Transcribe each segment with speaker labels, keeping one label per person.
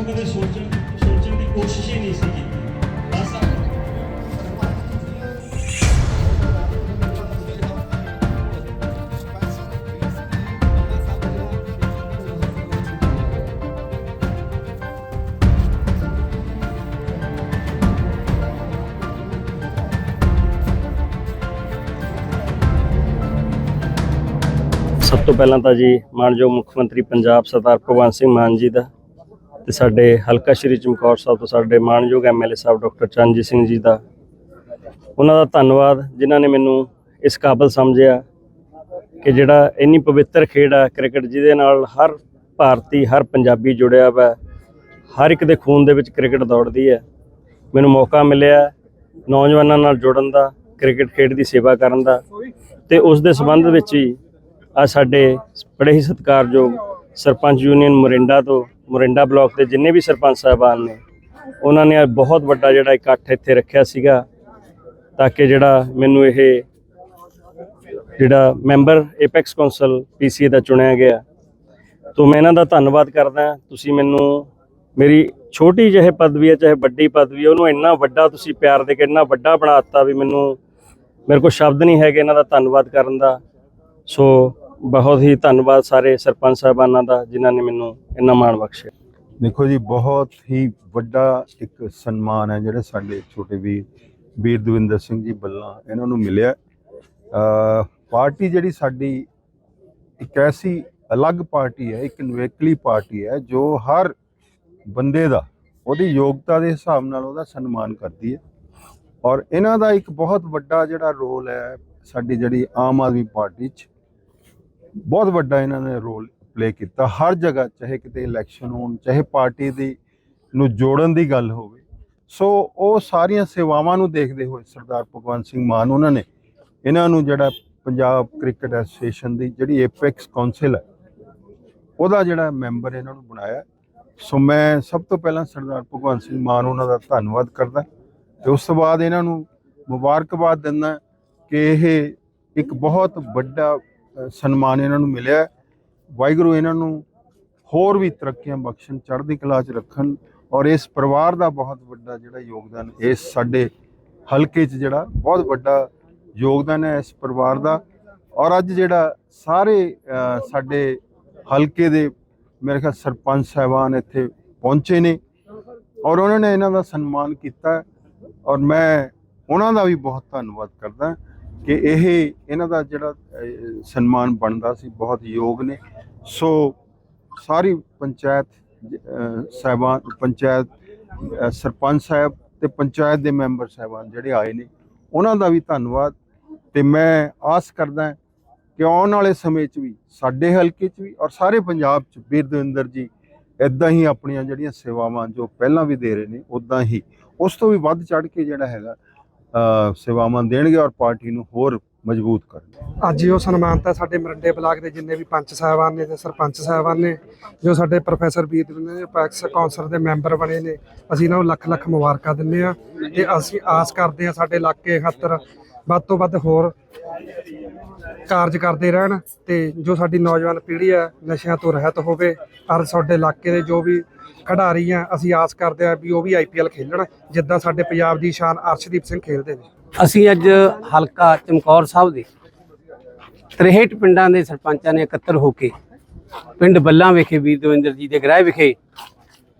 Speaker 1: ਅੱਗੋਂ ਕਦੇ ਸੋਚਣ ਸੋਚਣ ਦੀ ਕੋਸ਼ਿਸ਼ ਹੀ ਨਹੀਂ ਸੀ ਕੀਤੀ। ਬਸ
Speaker 2: ਸਭ ਤੋਂ ਪਹਿਲਾਂ ਤਾਂ ਜੀ ਮਾਨਯੋਗ ਮੁੱਖ ਮੰਤਰੀ ਪੰਜਾਬ ਸਰਦਾਰ ਭਗਵੰਤ ਸਿੰਘ ਮਾਨ ਜੀ ਦਾ ਤੇ ਸਾਡੇ ਹਲਕਾ ਸ਼੍ਰੀ ਚਮਕੌਰ ਸਾਹਿਬ ਤੋਂ ਸਾਡੇ ਮਾਨਯੋਗ ਐਮਐਲਏ ਸਾਹਿਬ ਡਾਕਟਰ ਚਰਨਜੀਤ ਸਿੰਘ ਜੀ ਦਾ ਉਹਨਾਂ ਦਾ ਧੰਨਵਾਦ, ਜਿਨ੍ਹਾਂ ਨੇ ਮੈਨੂੰ ਇਸ ਕਾਬਲ ਸਮਝਿਆ ਕਿ ਜਿਹੜਾ ਇੰਨੀ ਪਵਿੱਤਰ ਖੇਡ ਆ, ਕ੍ਰਿਕਟ ਜਿਹਦੇ ਨਾਲ ਹਰ ਭਾਰਤੀ, ਹਰ ਪੰਜਾਬੀ ਜੁੜਿਆ ਵਾ ਹਰ ਇੱਕ ਦੇ ਖੂਨ ਦੇ ਵਿੱਚ ਕ੍ਰਿਕਟ ਦੌੜਦੀ ਹੈ। ਮੈਨੂੰ ਮੌਕਾ ਮਿਲਿਆ ਨੌਜਵਾਨਾਂ ਨਾਲ ਜੁੜਨ ਦਾ, ਕ੍ਰਿਕਟ ਖੇਡ ਦੀ ਸੇਵਾ ਕਰਨ ਦਾ ਤੇ ਉਸ ਦੇ ਸੰਬੰਧ ਵਿੱਚ ਹੀ ਆ ਸਾਡੇ ਬੜੇ ਹੀ ਸਤਿਕਾਰਯੋਗ ਸਰਪੰਚ ਯੂਨੀਅਨ ਮੋਰਿੰਡਾ ਤੋਂ, ਮੋਰਿੰਡਾ ਬਲਾਕ ਦੇ ਜਿੰਨੇ ਵੀ ਸਰਪੰਚ ਸਾਹਿਬਾਨ ਨੇ, ਉਹਨਾਂ ਨੇ ਬਹੁਤ ਵੱਡਾ ਜਿਹੜਾ ਇਕੱਠ ਇੱਥੇ ਰੱਖਿਆ ਸੀਗਾ, ਤਾਂ ਕਿ ਜਿਹੜਾ ਮੈਨੂੰ ਇਹ ਜਿਹੜਾ ਮੈਂਬਰ ਐਪੈਕਸ ਕਾਉਂਸਲ ਪੀਸੀਏ ਦਾ ਚੁਣਿਆ ਗਿਆ। ਤੋਂ ਮੈਂ ਇਹਨਾਂ ਦਾ ਧੰਨਵਾਦ ਕਰਦਾ, ਤੁਸੀਂ ਮੈਨੂੰ ਮੇਰੀ ਛੋਟੀ ਜਿਹੇ ਪਦਵੀ ਹੈ, ਚਾਹੇ ਵੱਡੀ ਪਦਵੀ ਹੈ, ਉਹਨੂੰ ਇੰਨਾ ਵੱਡਾ ਤੁਸੀਂ ਪਿਆਰ ਦੇ ਕੇ ਇੰਨਾ ਵੱਡਾ ਬਣਾ ਦਿੱਤਾ ਵੀ ਮੈਨੂੰ, ਮੇਰੇ ਕੋਲ ਸ਼ਬਦ ਨਹੀਂ ਹੈਗੇ ਇਹਨਾਂ ਦਾ ਧੰਨਵਾਦ ਕਰਨ ਦਾ। ਸੋ ਬਹੁਤ ਹੀ ਧੰਨਵਾਦ ਸਾਰੇ ਸਰਪੰਚ ਸਾਹਿਬਾਨਾਂ ਦਾ ਜਿਨ੍ਹਾਂ ਨੇ ਮੈਨੂੰ ਇੰਨਾ ਮਾਣ ਬਖਸ਼ਿਆ।
Speaker 3: ਦੇਖੋ ਜੀ, ਬਹੁਤ ਹੀ ਵੱਡਾ ਇੱਕ ਸਨਮਾਨ ਹੈ ਜਿਹੜਾ ਸਾਡੇ ਛੋਟੇ ਵੀਰ ਵੀਰ ਦਵਿੰਦਰ ਸਿੰਘ ਜੀ ਬੱਲਾ ਇਹਨਾਂ ਨੂੰ ਮਿਲਿਆ। ਪਾਰਟੀ ਜਿਹੜੀ ਸਾਡੀ ਇੱਕ ਐਸੀ ਅਲੱਗ ਪਾਰਟੀ ਹੈ, ਇੱਕ ਨਿਵੇਕਲੀ ਪਾਰਟੀ ਹੈ ਜੋ ਹਰ ਬੰਦੇ ਦਾ, ਉਹਦੀ ਯੋਗਤਾ ਦੇ ਹਿਸਾਬ ਨਾਲ ਉਹਦਾ ਸਨਮਾਨ ਕਰਦੀ ਹੈ। ਔਰ ਇਹਨਾਂ ਦਾ ਇੱਕ ਬਹੁਤ ਵੱਡਾ ਜਿਹੜਾ ਰੋਲ ਹੈ ਸਾਡੀ ਜਿਹੜੀ ਆਮ ਆਦਮੀ ਪਾਰਟੀ 'ਚ ਬਹੁਤ ਵੱਡਾ ਇਹਨਾਂ ਨੇ ਰੋਲ ਪਲੇ ਕੀਤਾ। ਹਰ ਜਗ੍ਹਾ, ਚਾਹੇ ਕਿਤੇ ਇਲੈਕਸ਼ਨ ਹੋਣ, ਚਾਹੇ ਪਾਰਟੀ ਦੀ ਨੂੰ ਜੋੜਨ ਦੀ ਗੱਲ ਹੋਵੇ। ਸੋ ਉਹ ਸਾਰੀਆਂ ਸੇਵਾਵਾਂ ਨੂੰ ਦੇਖਦੇ ਹੋਏ ਸਰਦਾਰ ਭਗਵੰਤ ਸਿੰਘ ਮਾਨ ਉਹਨਾਂ ਨੇ ਇਹਨਾਂ ਨੂੰ ਜਿਹੜਾ ਪੰਜਾਬ ਕ੍ਰਿਕਟ ਐਸੋਸੀਏਸ਼ਨ ਦੀ ਜਿਹੜੀ ਐਪੈਕਸ ਕਾਉਂਸਲ ਹੈ, ਉਹਦਾ ਜਿਹੜਾ ਮੈਂਬਰ ਇਹਨਾਂ ਨੂੰ ਬਣਾਇਆ। ਸੋ ਮੈਂ ਸਭ ਤੋਂ ਪਹਿਲਾਂ ਸਰਦਾਰ ਭਗਵੰਤ ਸਿੰਘ ਮਾਨ ਉਹਨਾਂ ਦਾ ਧੰਨਵਾਦ ਕਰਦਾ। ਤੇ ਉਸ ਤੋਂ ਬਾਅਦ ਇਹਨਾਂ ਨੂੰ ਮੁਬਾਰਕਬਾਦ ਦਿੰਦਾ ਕਿ ਇਹ ਇੱਕ ਬਹੁਤ ਵੱਡਾ ਸਨਮਾਨ ਇਹਨਾਂ ਨੂੰ ਮਿਲਿਆ ਵਾਹਿਗੁਰੂ ਇਹਨਾਂ ਨੂੰ ਹੋਰ ਵੀ ਤਰੱਕੀਆਂ ਬਖਸ਼ਣ, ਚੜ੍ਹਦੀ ਕਲਾ 'ਚ ਰੱਖਣ ਔਰ ਇਸ ਪਰਿਵਾਰ ਦਾ ਬਹੁਤ ਵੱਡਾ ਜਿਹੜਾ ਯੋਗਦਾਨ, ਇਸ ਸਾਡੇ ਹਲਕੇ 'ਚ ਜਿਹੜਾ ਬਹੁਤ ਵੱਡਾ ਯੋਗਦਾਨ ਹੈ ਇਸ ਪਰਿਵਾਰ ਦਾ। ਔਰ ਅੱਜ ਜਿਹੜਾ ਸਾਰੇ ਸਾਡੇ ਹਲਕੇ ਦੇ ਮੇਰੇ ਖਿਆਲ ਸਰਪੰਚ ਸਾਹਿਬਾਨ ਇੱਥੇ ਪਹੁੰਚੇ ਨੇ ਔਰ ਉਹਨਾਂ ਨੇ ਇਹਨਾਂ ਦਾ ਸਨਮਾਨ ਕੀਤਾ ਔਰ ਮੈਂ ਉਹਨਾਂ ਦਾ ਵੀ ਬਹੁਤ ਧੰਨਵਾਦ ਕਰਦਾ ਕਿ ਇਹ ਇਹਨਾਂ ਦਾ ਜਿਹੜਾ ਸਨਮਾਨ ਬਣਦਾ ਸੀ ਬਹੁਤ ਯੋਗ ਨੇ। ਸੋ ਸਾਰੀ ਪੰਚਾਇਤ ਅਹ, ਸਾਹਿਬਾਨ ਪੰਚਾਇਤ ਸਰਪੰਚ ਸਾਹਿਬ ਤੇ ਪੰਚਾਇਤ ਦੇ ਮੈਂਬਰ ਸਾਹਿਬਾਨ ਜਿਹੜੇ ਆਏ ਨੇ ਉਹਨਾਂ ਦਾ ਵੀ ਧੰਨਵਾਦ। ਤੇ ਮੈਂ ਆਸ ਕਰਦਾ ਕਿ ਆਉਣ ਵਾਲੇ ਸਮੇਂ 'ਚ ਵੀ ਸਾਡੇ ਹਲਕੇ 'ਚ ਵੀ ਔਰ ਸਾਰੇ ਪੰਜਾਬ 'ਚ ਵੀਰ ਦਵਿੰਦਰ ਜੀ ਇਦਾਂ ਹੀ ਆਪਣੀਆਂ ਜਿਹੜੀਆਂ ਸੇਵਾਵਾਂ ਜੋ ਪਹਿਲਾਂ ਵੀ ਦੇ ਰਹੇ ਨੇ ਉਦਾਂ ਹੀ ਉਸ ਤੋਂ ਵੀ ਵੱਧ ਚੜ ਕੇ ਜਿਹੜਾ ਹੈਗਾ ਸੇਵਾਵਾਂ ਦੇਣਗੇ ਔਰ ਪਾਰਟੀ ਨੂੰ ਹੋਰ ਮਜ਼ਬੂਤ ਕਰਨਗੇ।
Speaker 4: ਅੱਜ ਹੀ ਉਹ ਸਨਮਾਨਤਾ ਸਾਡੇ ਮਰੰਡੇ ਬਲਾਕ ਦੇ ਜਿੰਨੇ ਵੀ ਪੰਚ ਸਾਹਿਬਾਨ ਨੇ ਤੇ ਸਰਪੰਚ ਸਾਹਿਬਾਨ ਨੇ, ਜੋ ਸਾਡੇ ਪ੍ਰੋਫੈਸਰ ਬੀਤ ਨੇ, ਪੈਕਸ ਕੌਂਸਲ ਦੇ ਮੈਂਬਰ ਬਣੇ ਨੇ, ਅਸੀਂ ਇਹਨਾਂ ਨੂੰ ਲੱਖ ਲੱਖ ਮੁਬਾਰਕਾਂ ਦਿੰਦੇ ਆ ਤੇ ਅਸੀਂ ਆਸ ਕਰਦੇ ਆ ਸਾਡੇ ਇਲਾਕੇ ਖਾਤਰ ਵੱਧ ਤੋਂ ਵੱਧ ਹੋਰ ਕਾਰਜ ਕਰਦੇ ਰਹਿਣ ਤੇ ਜੋ ਸਾਡੀ ਨੌਜਵਾਨ ਪੀੜ੍ਹੀ ਹੈ, ਨਸ਼ਿਆਂ ਤੋਂ ਰਹਿਤ ਹੋਵੇ ਔਰ ਸਾਡੇ ਇਲਾਕੇ ਦੇ ਜੋ ਵੀ ਖਿਡਾਰੀ ਆ, ਅਸੀਂ ਆਸ ਕਰਦੇ ਆ ਵੀ ਉਹ ਵੀ ਆਈਪੀਐਲ ਖੇਲਣ, ਜਿੱਦਾਂ ਸਾਡੇ ਪੰਜਾਬ ਦੀ ਸ਼ਾਨ ਅਰਸ਼ਦੀਪ ਸਿੰਘ ਖੇਡਦੇ ਨੇ।
Speaker 5: ਅਸੀਂ ਅੱਜ ਹਲਕਾ ਚਮਕੌਰ ਸਾਹਿਬ ਦੇ 63 ਪਿੰਡਾਂ ਦੇ ਸਰਪੰਚਾਂ ਨੇ ਇਕੱਤਰ ਹੋ ਕੇ ਪਿੰਡ ਬੱਲਾ ਵਿਖੇ ਵੀਰ ਦਵਿੰਦਰ ਜੀ ਦੇ ਗ੍ਰਹਿ ਵਿਖੇ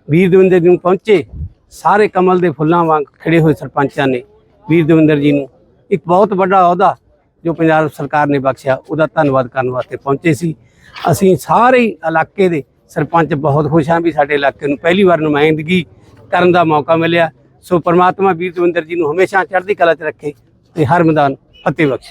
Speaker 5: ਵੀਰ ਦਵਿੰਦਰ ਜੀ ਨੂੰ ਪਹੁੰਚੇ। ਸਾਰੇ ਕਮਲ ਦੇ ਫੁੱਲਾਂ ਵਾਂਗ ਖਿੜੇ ਹੋਏ ਸਰਪੰਚਾਂ ਨੇ ਵੀਰ ਦਵਿੰਦਰ ਜੀ ਨੂੰ। ਇੱਕ ਬਹੁਤ ਵੱਡਾ ਅਹੁਦਾ ਜੋ ਪੰਜਾਬ ਸਰਕਾਰ ਨੇ ਬਖਸ਼ਿਆ, ਉਹਦਾ ਧੰਨਵਾਦ ਕਰਨ ਵਾਸਤੇ ਪਹੁੰਚੇ ਸੀ। ਅਸੀਂ ਸਾਰੇ ਇਲਾਕੇ ਦੇ ਸਰਪੰਚ ਬਹੁਤ ਖੁਸ਼ ਹਾਂ ਵੀ ਸਾਡੇ ਇਲਾਕੇ ਨੂੰ ਪਹਿਲੀ ਵਾਰ ਨੁਮਾਇੰਦਗੀ ਕਰਨ ਦਾ ਮੌਕਾ ਮਿਲਿਆ। ਸੋ ਪਰਮਾਤਮਾ ਵੀਰ ਦਵਿੰਦਰ ਜੀ ਨੂੰ ਹਮੇਸ਼ਾ ਚੜ੍ਹਦੀ ਕਲਾ 'ਚ ਰੱਖੇ ਤੇ ਹਰ ਮੈਦਾਨ ਫਤਿਹ ਬਖਸ਼ੇ।